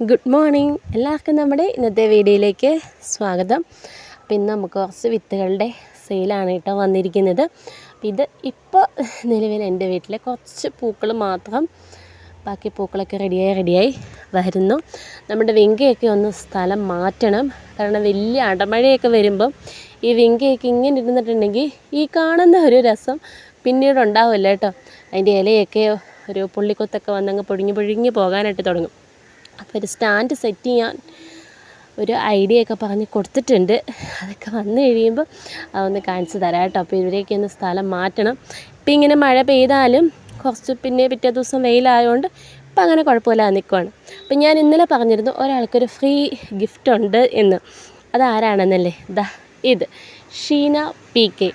Good morning എല്ലാവർക്കും നമ്മുടെ ഇന്നത്തെ വീഡിയോയിലേക്ക് സ്വാഗതം. അപ്പം ഇന്ന് നമുക്ക് കുറച്ച് വിത്തുകളുടെ സെയിലാണ് കേട്ടോ വന്നിരിക്കുന്നത്. അപ്പം ഇത് ഇപ്പോൾ നിലവിൽ എന്റെ വീട്ടിലെ കുറച്ച് പൂക്കൾ മാത്രം ബാക്കി പൂക്കളൊക്കെ റെഡിയായി റെഡിയായി വരുന്നു. നമ്മുടെ വിങ്കയൊക്കെ ഒന്ന് സ്ഥലം മാറ്റണം. കാരണം വലിയ അടമഴയൊക്കെ വരുമ്പം ഈ വിങ്കയൊക്കെ ഇങ്ങനെ ഇരുന്നിട്ടുണ്ടെങ്കിൽ ഈ കാണുന്ന ഒരു രസം പിന്നീട് ഉണ്ടാവില്ല കേട്ടോ. അതിന്റെ ഇലയൊക്കെ ഒരു പുള്ളിക്കൊത്തൊക്കെ വന്നങ്ങ് പൊഴിഞ്ഞ് പൊഴിഞ്ഞ് പോകാനായിട്ട് തുടങ്ങും. അപ്പോൾ ഒരു സ്റ്റാൻഡ് സെറ്റ് ചെയ്യാൻ ഒരു ഐഡിയ ഒക്കെ പറഞ്ഞ് കൊടുത്തിട്ടുണ്ട്. അതൊക്കെ വന്നു കഴിയുമ്പോൾ അതൊന്ന് കാണിച്ചു തരാം കേട്ടോ. അപ്പോൾ ഇവരെയൊക്കെ ഒന്ന് സ്ഥലം മാറ്റണം. ഇപ്പം ഇങ്ങനെ മഴ പെയ്താലും കുറച്ച് പിന്നെ പിറ്റേ ദിവസം വെയിലായതുകൊണ്ട് ഇപ്പം അങ്ങനെ കുഴപ്പമില്ലാതെ നിൽക്കുവാണ്. അപ്പം ഞാൻ ഇന്നലെ പറഞ്ഞിരുന്നു ഒരാൾക്കൊരു ഫ്രീ ഗിഫ്റ്റ് ഉണ്ട് എന്ന്. അതാരാണെന്നല്ലേ? ദാ ഇത്. Sheena P K.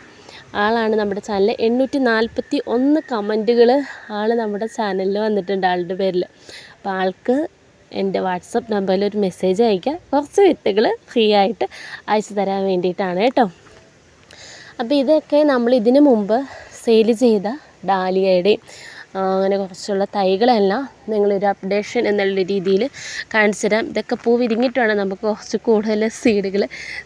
ആളാണ് നമ്മുടെ ചാനലിൽ. എണ്ണൂറ്റി നാൽപ്പത്തി ഒന്ന് കമന്റുകൾ ആൾ നമ്മുടെ ചാനലിൽ വന്നിട്ടുണ്ട് ആളുടെ പേരിൽ. അപ്പോൾ ആൾക്ക് എന്റെ വാട്സപ്പ് നമ്പറിൽ ഒരു മെസ്സേജ് അയക്കുക കുറച്ച് വിത്തുകൾ ഫ്രീ ആയിട്ട് അയച്ചു തരാൻ വേണ്ടിയിട്ടാണ് കേട്ടോ. അപ്പോൾ ഇതൊക്കെ നമ്മൾ ഇതിന് മുമ്പ് സെയിൽ ചെയ്ത ഡാലിയയുടെയും അങ്ങനെ കുറച്ചുള്ള തൈകളെല്ലാം നിങ്ങളൊരു അപ്ഡേഷൻ എന്നുള്ള രീതിയിൽ കാണിച്ചു തരാം. ഇതൊക്കെ പൂ വിരിഞ്ഞിട്ട് നമുക്ക് കുറച്ച് കൂടുതൽ സീഡുകൾ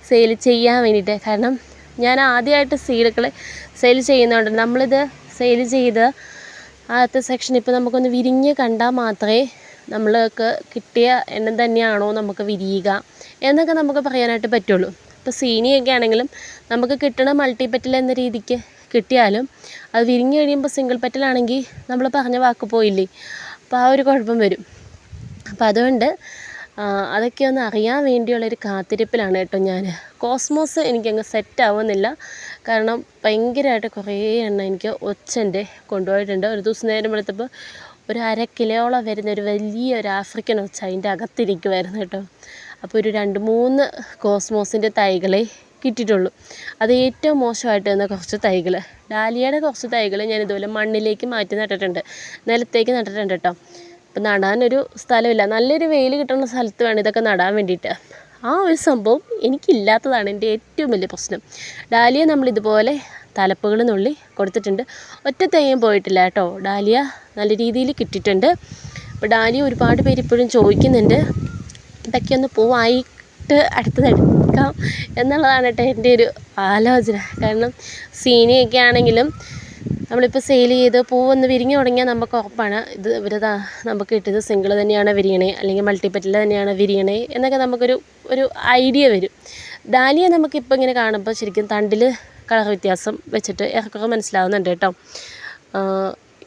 സെയിൽ ചെയ്യാൻ വേണ്ടിയിട്ട്. കാരണം ഞാൻ ആദ്യമായിട്ട് സീഡുകൾ സെയിൽ ചെയ്യുന്നുണ്ട് നമ്മളിത് സെയിൽ ചെയ്ത് ആദ്യത്തെ സെക്ഷൻ ഇപ്പോൾ നമുക്കൊന്ന് വിരിഞ്ഞ് കണ്ടാൽ മാത്രമേ നമ്മൾക്ക് കിട്ടിയ എണ്ണം തന്നെയാണോ നമുക്ക് വിരിയുക എന്നൊക്കെ നമുക്ക് പറയാനായിട്ട് പറ്റുള്ളൂ. ഇപ്പോൾ സീനിയൊക്കെ ആണെങ്കിലും നമുക്ക് കിട്ടണ മൾട്ടിപ്പറ്റൽ എന്ന രീതിക്ക് കിട്ടിയാലും അത് വിരിഞ്ഞ് കഴിയുമ്പോൾ സിംഗിൾ പെറ്റലാണെങ്കിൽ നമ്മൾ പറഞ്ഞ വാക്ക് പോയില്ലേ? അപ്പോൾ ആ ഒരു കുഴപ്പം വരും. അപ്പോൾ അതുകൊണ്ട് അതൊക്കെ ഒന്ന് അറിയാൻ വേണ്ടിയുള്ളൊരു കാത്തിരിപ്പിലാണ് കേട്ടോ ഞാൻ കോസ്മോസ് എനിക്കങ്ങ് സെറ്റ് ആവുന്നില്ല. കാരണം ഭയങ്കരമായിട്ട് കുറേ എണ്ണം എനിക്ക് ഒച്ചന്റെ കൊണ്ടുപോയിട്ടുണ്ട്. ഒരു ദിവസം നേരം വെളുത്തപ്പോൾ ഒരു അര കിലോളം വരുന്ന ഒരു വലിയ ഒരു ആഫ്രിക്കൻ ഒച്ച അതിന്റെ അകത്തിരിക്കുമായിരുന്നു കേട്ടോ. അപ്പോൾ ഒരു രണ്ട് മൂന്ന് കോസ്മോസിന്റെ തൈകളെ കിട്ടിയിട്ടുള്ളൂ. അത് ഏറ്റവും മോശമായിട്ട് വന്ന കുറച്ച് തൈകൾ ഡാലിയയുടെ കുറച്ച് തൈകൾ ഞാൻ ഇതുപോലെ മണ്ണിലേക്ക് മാറ്റി നട്ടിട്ടുണ്ട്. നിലത്തേക്ക് നട്ടിട്ടുണ്ട് കേട്ടോ. അപ്പം നടാനൊരു സ്ഥലമില്ല. നല്ലൊരു വെയിൽ കിട്ടുന്ന സ്ഥലത്ത് വേണം ഇതൊക്കെ നടാൻ വേണ്ടിയിട്ട്. ആ ഒരു സംഭവം എനിക്കില്ലാത്തതാണ് എന്റെ ഏറ്റവും വലിയ പ്രശ്നം. ഡാലിയ നമ്മൾ ഇതുപോലെ തലപ്പുകൾ നുള്ളി കൊടുത്തിട്ടുണ്ട്. ഒറ്റ തെയ്യം പോയിട്ടില്ല കേട്ടോ. ഡാലിയ നല്ല രീതിയിൽ കിട്ടിയിട്ടുണ്ട്. അപ്പോൾ ഡാലിയ ഒരുപാട് പേര് ഇപ്പോഴും ചോദിക്കുന്നുണ്ട്. ഇതൊക്കെ ഒന്ന് പൂവായിട്ട് അടുത്തത് എടുക്കാം എന്നുള്ളതാണ് കേട്ടോ എന്റെ ഒരു ആലോചന. കാരണം സീനിയൊക്കെ ആണെങ്കിലും നമ്മളിപ്പോൾ സെയിൽ ചെയ്ത് പൂവൊന്ന് വിരിഞ്ഞു തുടങ്ങിയാൽ നമുക്ക് ഉറപ്പാണ്. ഇത് ഇവരതാ നമുക്ക് കിട്ടിയത് സിംഗിൾ തന്നെയാണ് വിരിയണേ അല്ലെങ്കിൽ മൾട്ടിപ്പറ്റിൽ തന്നെയാണ് വിരിയണേ എന്നൊക്കെ നമുക്കൊരു ഒരു ഐഡിയ വരും. ഡാലിയ നമുക്കിപ്പോൾ ഇങ്ങനെ കാണുമ്പോൾ ശരിക്കും തണ്ടിൽ കളർ വ്യത്യാസം വെച്ചിട്ട് ഏറെക്കുറെ മനസ്സിലാവുന്നുണ്ട് കേട്ടോ.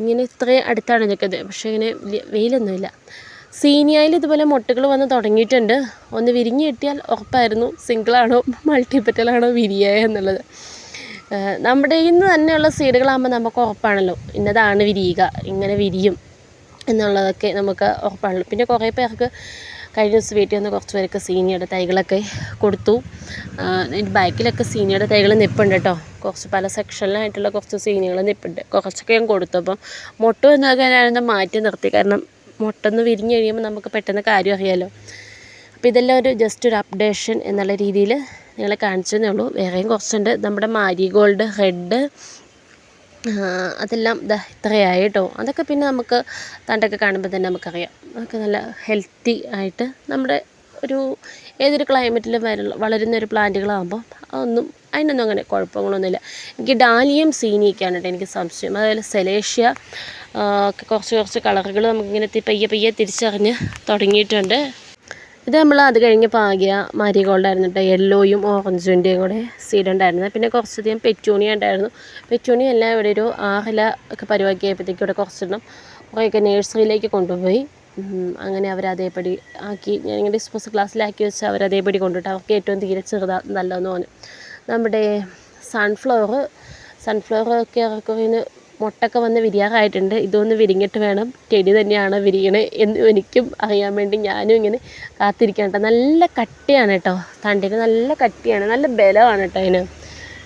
ഇങ്ങനെ ഇത്രയും അടുത്താണ് നിൽക്കുന്നത്. പക്ഷേ ഇങ്ങനെ വെയിലൊന്നുമില്ല. സീനിയയിൽ ഇതുപോലെ മുട്ടകൾ വന്ന് തുടങ്ങിയിട്ടുണ്ട്. ഒന്ന് വിരിഞ്ഞ് കിട്ടിയാൽ ഉറപ്പായിരുന്നു സിംഗിളാണോ മൾട്ടിപ്പറ്റലാണോ വിരിയായ എന്നുള്ളത്. നമ്മുടെ ഇന്ന് തന്നെയുള്ള സീഡുകളാകുമ്പോൾ നമുക്ക് ഉറപ്പാണല്ലോ. ഇന്നതാണ് വിരിയുക ഇങ്ങനെ വിരിയും എന്നുള്ളതൊക്കെ നമുക്ക് ഉറപ്പാണല്ലോ. പിന്നെ കുറേ പേർക്ക് കഴിഞ്ഞ ദിവസം വീട്ടിൽ വന്ന് കുറച്ച് പേരൊക്കെ സീനിയുടെ തൈകളൊക്കെ കൊടുത്തു. എന്റെ ബാക്കിലൊക്കെ സീനിയുടെ തൈകൾ നിൽപ്പുണ്ട് കേട്ടോ കുറച്ച് പല സെക്ഷനിലായിട്ടുള്ള കുറച്ച് സീനികൾ നിൽപ്പുണ്ട് കുറച്ചൊക്കെ ഞാൻ കൊടുത്തു. അപ്പം മുട്ട എന്നൊക്കെ ഞാനൊന്ന് മാറ്റി നിർത്തി. കാരണം മുട്ടൊന്ന് വിരിഞ്ഞ് കഴിയുമ്പോൾ നമുക്ക് പെട്ടെന്ന് കാര്യം അറിയാമല്ലോ അപ്പോൾ ഇതെല്ലാം ഒരു ജസ്റ്റ് ഒരു അപ്ഡേഷൻ എന്നുള്ള രീതിയിൽ നിങ്ങളെ കാണിച്ചതേ ഉള്ളൂ. വേറെയും കുറച്ചുണ്ട്. നമ്മുടെ മാരിഗോൾഡ് റെഡ് അതെല്ലാം ദാ ഇത്രയായി കേട്ടോ അതൊക്കെ പിന്നെ നമുക്ക് തണ്ടൊക്കെ കാണുമ്പോൾ തന്നെ നമുക്കറിയാം. അതൊക്കെ നല്ല ഹെൽത്തി ആയിട്ട് നമ്മുടെ ഒരു ഏതൊരു ക്ലൈമറ്റിലും വര വളരുന്ന ഒരു പ്ലാന്റുകളാകുമ്പോൾ അതൊന്നും അതിനൊന്നും അങ്ങനെ കുഴപ്പങ്ങളൊന്നുമില്ല. എനിക്ക് ഡാലിയം സീനിയൊക്കെയാണ് കേട്ടോ എനിക്ക് സംശയം. അതുപോലെ സെലേഷ്യ ഒക്കെ കുറച്ച് കുറച്ച് കളറുകൾ നമുക്കിങ്ങനെ പയ്യെ പയ്യെ തിരിച്ചറിഞ്ഞ് തുടങ്ങിയിട്ടുണ്ട്. ഇത് നമ്മൾ അത് കഴിഞ്ഞ് പാകിയ മാരിഗോൾഡായിരുന്നു കേട്ടോ യെല്ലോയും ഓറഞ്ചിന്റെയും കൂടെ സീഡ് ഉണ്ടായിരുന്നത് പിന്നെ കുറച്ചധികം പെറ്റൂണിയ ഉണ്ടായിരുന്നു. പെറ്റൂണിയ എല്ലാം ഇവിടെ ഒരു ആഹില ഒക്കെ പരിപാടിയായപ്പോഴത്തേക്കും ഇവിടെ കുറച്ചെണ്ണം കുറേയൊക്കെ നേഴ്സറിയിലേക്ക് കൊണ്ടുപോയി. അങ്ങനെ അവർ അതേപടി ആക്കി. ഞാനിങ്ങനെ ഡിസ്പോസ് ക്ലാസ്സിലാക്കി വെച്ച് അവർ അതേപടി കൊണ്ടുപോയിട്ട് അവർക്ക് ഏറ്റവും തീരെ ചെറുതാ നല്ലതെന്ന് പറഞ്ഞു നമ്മുടെ സൺഫ്ലവർ സൺഫ്ലവർ ഒക്കെ ഇറക്കുറന്ന് മുട്ടൊക്കെ വന്ന് വിരിയാറായിട്ടുണ്ട്. ഇതൊന്ന് വിരിഞ്ഞിട്ട് വേണം. ചെടി തന്നെയാണ് വിരിയണേ എന്ന് എനിക്കും അറിയാൻ വേണ്ടി ഞാനും ഇങ്ങനെ കാത്തിരിക്കണം കേട്ടോ നല്ല കട്ടിയാണ് കേട്ടോ തണ്ടിന് നല്ല കട്ടിയാണ്. നല്ല ബലമാണ് കേട്ടോ അതിന്.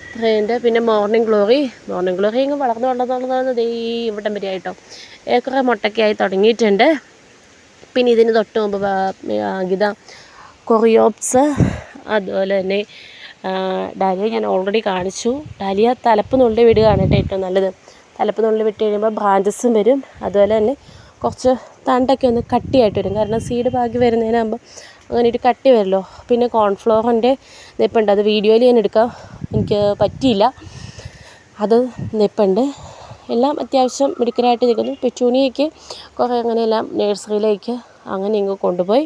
ഇത്രയുണ്ട് പിന്നെ മോർണിംഗ് ഗ്ലോറി മോർണിംഗ് ഗ്ലോറി ഇങ്ങ് വളർന്ന് വളർന്ന് വളർന്ന് വളർന്ന് ദേ ഇവിടം വരെ ആയിട്ടോ. ഏക്കറെ മുട്ടക്കയായി തുടങ്ങിയിട്ടുണ്ട്. പിന്നെ ഇതിന് തൊട്ട് മുമ്പ് ഗീത കൊറിയോപ്സ് അതുപോലെ തന്നെ ഡാലിയ ഞാൻ ഓൾറെഡി കാണിച്ചു. ഡാലിയ തലപ്പ് നുള്ളി വിടുകയാണ് കേട്ടോ ഏറ്റവും നല്ലത്. തലപ്പ് നുള്ളി വിട്ട് കഴിയുമ്പോൾ ബ്രാഞ്ചസും വരും. അതുപോലെ തന്നെ കുറച്ച് തണ്ടൊക്കെ ഒന്ന് കട്ടിയായിട്ട് വരും. കാരണം സീഡ് പാകി വരുന്നതിനാകുമ്പോൾ അങ്ങനെ ഒരു കട്ടി വരുമല്ലോ. പിന്നെ കോൺഫ്ലോറിന്റെ നിപ്പുണ്ട്. അത് വീഡിയോയിൽ ഞാൻ എടുക്കാൻ എനിക്ക് പറ്റിയില്ല. അത് നിപ്പുണ്ട്. എല്ലാം അത്യാവശ്യം മിടുക്കരായിട്ട് നിൽക്കുന്നു. പെറ്റൂണിയയ്ക്ക് കുറേ അങ്ങനെയെല്ലാം നഴ്സറിയിലേക്ക് അങ്ങനെ ഇങ്ങ് കൊണ്ടുപോയി.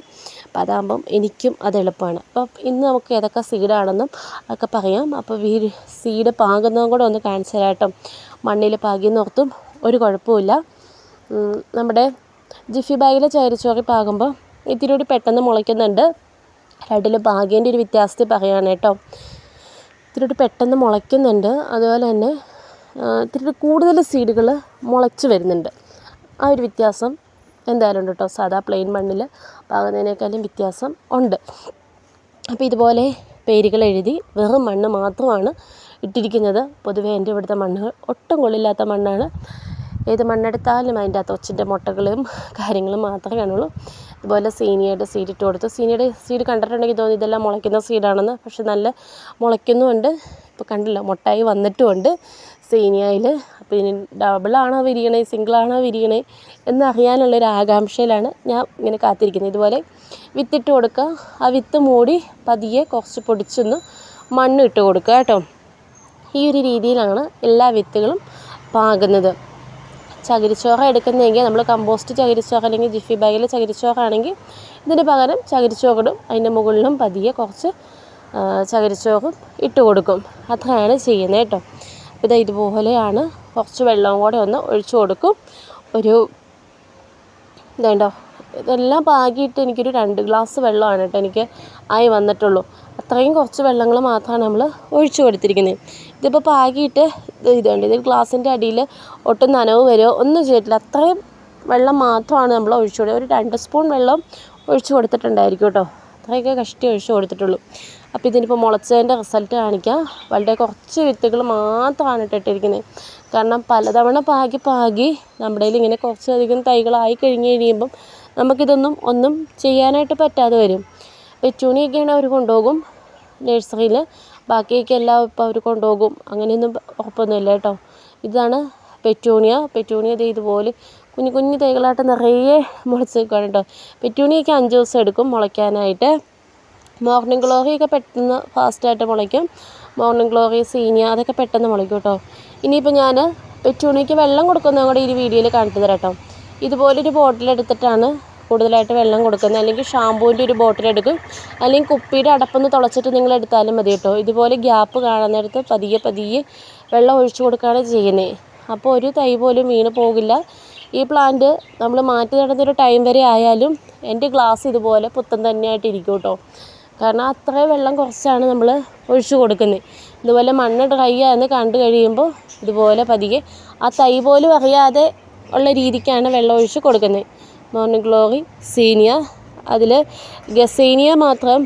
അപ്പം അതാകുമ്പം എനിക്കും അത് എളുപ്പമാണ്. അപ്പം ഇന്ന് നമുക്ക് ഏതൊക്കെ സീഡാണെന്നും ഒക്കെ പറയാം. അപ്പോൾ വീ സീഡ് പാകുന്നതും കൂടെ ഒന്ന് കാണിച്ചു തരാം കേട്ടോ. മണ്ണിൽ പാകിയെന്നോർത്തും ഒരു കുഴപ്പമില്ല നമ്മുടെ ജിഫി ബാഗിലെ ചേരിച്ചോറി പാകുമ്പോൾ ഇത്തിരി കൂടി പെട്ടെന്ന് മുളയ്ക്കുന്നുണ്ട്. രണ്ടിലും പാകേന്റെ ഒരു വ്യത്യാസത്തിൽ പറയുകയാണ് കേട്ടോ. ഇത്തിരി കൂടി പെട്ടെന്ന് മുളയ്ക്കുന്നുണ്ട്. അതുപോലെ തന്നെ ഇത്തിരി കൂടി കൂടുതൽ സീഡുകൾ മുളച്ച് വരുന്നുണ്ട്. ആ ഒരു വ്യത്യാസം എന്തായാലും ഉണ്ട് കേട്ടോ. സാധാ പ്ലെയിൻ മണ്ണിൽ പാകുന്നതിനേക്കാളും വ്യത്യാസം ഉണ്ട്. അപ്പോൾ ഇതുപോലെ പേരുകൾ എഴുതി വെറും മണ്ണ് മാത്രമാണ് ഇട്ടിരിക്കുന്നത്. പൊതുവേ എന്റെ ഇവിടുത്തെ മണ്ണുകൾ ഒട്ടും കൊള്ളില്ലാത്ത മണ്ണാണ്. ഏത് മണ്ണെടുത്താലും അതിന്റെ അകത്ത് ഒച്ചിന്റെ മുട്ടകളും കാര്യങ്ങളും മാത്രമേ കാണുള്ളൂ. അതുപോലെ സീനിയയുടെ സീഡ് ഇട്ട് കൊടുത്തു. സീനിയയുടെ സീഡ് കണ്ടിട്ടുണ്ടെങ്കിൽ തോന്നി ഇതെല്ലാം മുളയ്ക്കുന്ന സീഡാണെന്ന് പക്ഷെ നല്ല മുളയ്ക്കുന്നുമുണ്ട്. ഇപ്പോൾ കണ്ടില്ല മുട്ടായി വന്നിട്ടുമുണ്ട് സീനിയയിൽ. അപ്പോൾ ഇനി ഡബിളാണോ വിരിയണേ സിംഗിളാണോ വിരിയണേ എന്നറിയാനുള്ളൊരു ആകാംക്ഷയിലാണ് ഞാൻ ഇങ്ങനെ കാത്തിരിക്കുന്നത്. ഇതുപോലെ വിത്തിട്ട് കൊടുക്കുക. ആ വിത്ത് മൂടി പതിയെ കുറച്ച് പൊടിച്ചൊന്ന് മണ്ണ് ഇട്ട് കൊടുക്കുക കേട്ടോ. ഈ ഒരു രീതിയിലാണ് എല്ലാ വിത്തുകളും പാകുന്നത്. ചകിരിച്ചോറ എടുക്കുന്നതെങ്കിൽ നമ്മൾ കമ്പോസ്റ്റ് ചകിരിച്ചോറ അല്ലെങ്കിൽ ജിഫി ബാഗിലെ ചകിരിച്ചോറാണെങ്കിൽ ഇതിന് പകരം ചകിരിച്ചോറിടും അതിന്റെ മുകളിലും പതിയെ കുറച്ച് ചകിരിച്ചോറും ഇട്ട് കൊടുക്കും. അത്രയാണ് ചെയ്യുന്നത് കേട്ടോ. അപ്പോൾ ഇതാ ഇതുപോലെയാണ്. കുറച്ച് വെള്ളവും കൂടെ ഒന്ന് ഒഴിച്ചു കൊടുക്കും. ഒരു ഇതുണ്ടോ? ഇതെല്ലാം പാകിയിട്ട് എനിക്കൊരു രണ്ട് ഗ്ലാസ് വെള്ളമാണ് കേട്ടോ എനിക്ക് ആയി വന്നിട്ടുള്ളൂ. അത്രയും കുറച്ച് വെള്ളങ്ങൾ മാത്രമാണ് നമ്മൾ ഒഴിച്ചു കൊടുത്തിരിക്കുന്നത്. ഇതിപ്പോൾ പാകിയിട്ട് ഇത് ഇതുണ്ട്. ഇത് ഗ്ലാസിന്റെ അടിയിൽ ഒട്ടും നനവ് വരുമോ ഒന്നും ചെയ്തിട്ടില്ല. അത്രയും വെള്ളം മാത്രമാണ് നമ്മൾ ഒഴിച്ചു കൊടുത്തത് ഒരു രണ്ട് സ്പൂൺ വെള്ളം ഒഴിച്ചു കൊടുത്തിട്ടുണ്ടായിരിക്കും കേട്ടോ. അത്രയൊക്കെ കഷ്ടി ഒഴിച്ചു കൊടുത്തിട്ടുള്ളൂ. അപ്പോൾ ഇതിനിപ്പോൾ മുളച്ചതിന്റെ റിസൾട്ട് കാണിക്കാം വളരെ കുറച്ച് വിത്തുകൾ മാത്രമാണ് ഇട്ടിട്ടിരിക്കുന്നത്. കാരണം പലതവണ പാകി പാകി നമ്മുടെ ഇങ്ങനെ കുറച്ചധികം തൈകളായി കഴിഞ്ഞ് കഴിയുമ്പം നമുക്കിതൊന്നും ഒന്നും ചെയ്യാനായിട്ട് പറ്റാതെ വരും. പെറ്റൂണിയൊക്കെയാണ് അവർ കൊണ്ടുപോകും നഴ്സറിയിൽ. ബാക്കിയൊക്കെ എല്ലാം ഇപ്പോൾ അവർ കൊണ്ടുപോകും. അങ്ങനെയൊന്നും ഉറപ്പൊന്നുമില്ല കേട്ടോ. ഇതാണ് പെറ്റൂണിയ. പെറ്റൂണിയ ഇതുപോലെ കുഞ്ഞു കുഞ്ഞു തൈകളായിട്ട് നിറയെ മുളച്ച് നിൽക്കുകയാണ് കേട്ടോ. പെറ്റൂണിയൊക്കെ അഞ്ച് ദിവസം എടുക്കും മുളയ്ക്കാനായിട്ട്. മോർണിംഗ് ഗ്ലോറിയൊക്കെ പെട്ടെന്ന് ഫാസ്റ്റായിട്ട് മുളയ്ക്കും. മോർണിംഗ് ഗ്ലോറി സീനിയ അതൊക്കെ പെട്ടെന്ന് മുളയ്ക്കും കേട്ടോ ഇനിയിപ്പോൾ ഞാൻ പെറ്റൂണിക്ക് വെള്ളം കൊടുക്കുന്ന കൂടെ ഈ വീഡിയോയിൽ കാണിച്ചു തരാം കേട്ടോ ഇതുപോലൊരു ബോട്ടിലെടുത്തിട്ടാണ് കൂടുതലായിട്ട് വെള്ളം കൊടുക്കുന്നത്. അല്ലെങ്കിൽ ഷാമ്പൂവിന്റെ ഒരു ബോട്ടിലെടുക്കും അല്ലെങ്കിൽ കുപ്പിയുടെ അടപ്പൊന്ന് തുളച്ചിട്ട് നിങ്ങൾ എടുത്താലും മതി കേട്ടോ ഇതുപോലെ ഗ്യാപ്പ് കാണുന്നിടത്ത് പതിയെ പതിയെ വെള്ളം ഒഴിച്ചു കൊടുക്കുകയാണ് ചെയ്യുന്നത്. അപ്പോൾ ഒരു തൈ പോലും വീണ് പോകില്ല. ഈ പ്ലാന്റ് നമ്മൾ മാറ്റി നടന്നൊരു ടൈം വരെ ആയാലും എന്റെ ഗ്ലാസ് ഇതുപോലെ പുത്തൻ തന്നെയായിട്ട് ഇരിക്കും കേട്ടോ കാരണം അത്രയും വെള്ളം കുറച്ചാണ് നമ്മൾ ഒഴിച്ചു കൊടുക്കുന്നത്. ഇതുപോലെ മണ്ണ് ഡ്രൈ ആയെന്ന് കണ്ടു കഴിയുമ്പോൾ ഇതുപോലെ പതിയെ ആ തൈ പോലും അറിയാതെ ഉള്ള രീതിക്കാണ് വെള്ളം ഒഴിച്ച് കൊടുക്കുന്നത്. മോർണിംഗ് ഗ്ലോറി സീനിയ അതിൽ ഗസേനിയ മാത്രം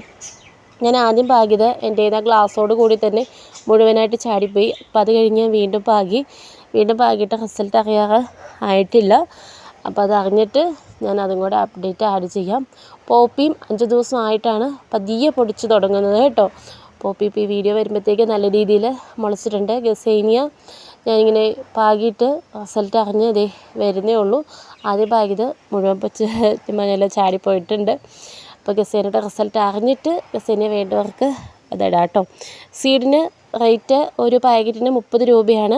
ഞാൻ ആദ്യം പാകിയത് എന്റെ ആ ഗ്ലാസ്സോട് കൂടി തന്നെ മുഴുവനായിട്ട് ചാടിപ്പോയി. അപ്പോൾ അത് കഴിഞ്ഞ് ഞാൻ വീണ്ടും പാകി. വീണ്ടും പാകിയിട്ട് റിസൾട്ട് അറിയാറ് ആയിട്ടില്ല. അപ്പോൾ അത് അറിഞ്ഞിട്ട് ഞാൻ അതും കൂടെ അപ്ഡേറ്റ് ആഡ് ചെയ്യാം. പോപ്പിയും അഞ്ച് ദിവസമായിട്ടാണ് പതിയെ പൊടിച്ച് തുടങ്ങുന്നത് കേട്ടോ. പോപ്പി ഇപ്പോൾ ഈ വീഡിയോ വരുമ്പോഴത്തേക്ക് നല്ല രീതിയിൽ മുളച്ചിട്ടുണ്ട്. ഗസേനിയ ഞാനിങ്ങനെ പാകിയിട്ട് റിസൾട്ട് അറിഞ്ഞ് ദേ വരുന്നേ ഉള്ളൂ. ആദ്യം പാകിയത് മുഴുവൻ പച്ച മഞ്ഞെല്ലാം ചാടിപ്പോയിട്ടുണ്ട്. അപ്പോൾ ഗസേനയുടെ റിസൾട്ട് അറിഞ്ഞിട്ട് ഗസേനിയ വേണ്ടവർക്ക് അതിടാം കേട്ടോ. സീഡിന് റേറ്റ് ഒരു പാക്കറ്റിന് മുപ്പത് രൂപയാണ്.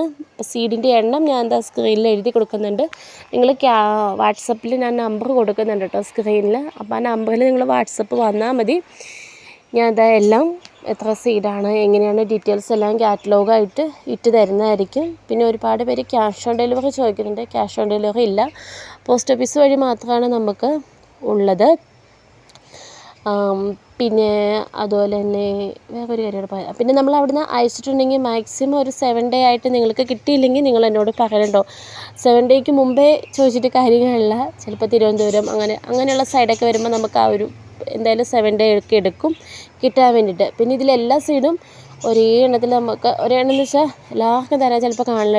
സീഡിന്റെ എണ്ണം ഞാൻ എന്താ സ്ക്രീനിൽ എഴുതി കൊടുക്കുന്നുണ്ട്. നിങ്ങൾ ക്യാ വാട്സപ്പിൽ ഞാൻ നമ്പർ കൊടുക്കുന്നുണ്ട് കേട്ടോ സ്ക്രീനിൽ അപ്പോൾ ആ നമ്പറിൽ നിങ്ങൾ വാട്സപ്പ് വന്നാൽ മതി. ഞാൻ ഇതാ എല്ലാം എത്ര സീഡാണ് എങ്ങനെയാണ് ഡീറ്റെയിൽസ് എല്ലാം കാറ്റലോഗായിട്ട് ഇട്ട് തരുന്നതായിരിക്കും. പിന്നെ ഒരുപാട് പേര് ക്യാഷ് ഓൺ ഡെലിവറി ചോദിക്കുന്നുണ്ട്. ക്യാഷ് ഓൺ ഡെലിവറി ഇല്ല. പോസ്റ്റ് ഓഫീസ് വഴി മാത്രമാണ് നമുക്ക് ഉള്ളത്. പിന്നെ അതുപോലെ തന്നെ വേറൊരു കാര്യം കൂടെ പറയാം പിന്നെ നമ്മൾ അവിടുന്ന് അയച്ചിട്ടുണ്ടെങ്കിൽ മാക്സിമം ഒരു സെവൻ ഡേ ആയിട്ട് നിങ്ങൾക്ക് കിട്ടിയില്ലെങ്കിൽ നിങ്ങൾ എന്നോട് പറയണ്ടോ സെവൻ ഡേക്ക് മുമ്പേ ചോദിച്ചിട്ട് കാര്യങ്ങളില്ല. ചിലപ്പോൾ തിരുവനന്തപുരം അങ്ങനെ അങ്ങനെയുള്ള സൈഡൊക്കെ വരുമ്പോൾ നമുക്ക് ആ ഒരു എന്തായാലും സെവൻ ഡേ ഒക്കെ എടുക്കും. കിട്ടാൻ വേണ്ടിയിട്ട്. പിന്നെ ഇതിലെല്ലാ സൈഡും ഒരേ എണ്ണത്തിൽ നമുക്ക് ഒരേ എണ്ണം എന്ന് വെച്ചാൽ എല്ലാവർക്കും തരാൻ ചിലപ്പോൾ കാണില്ല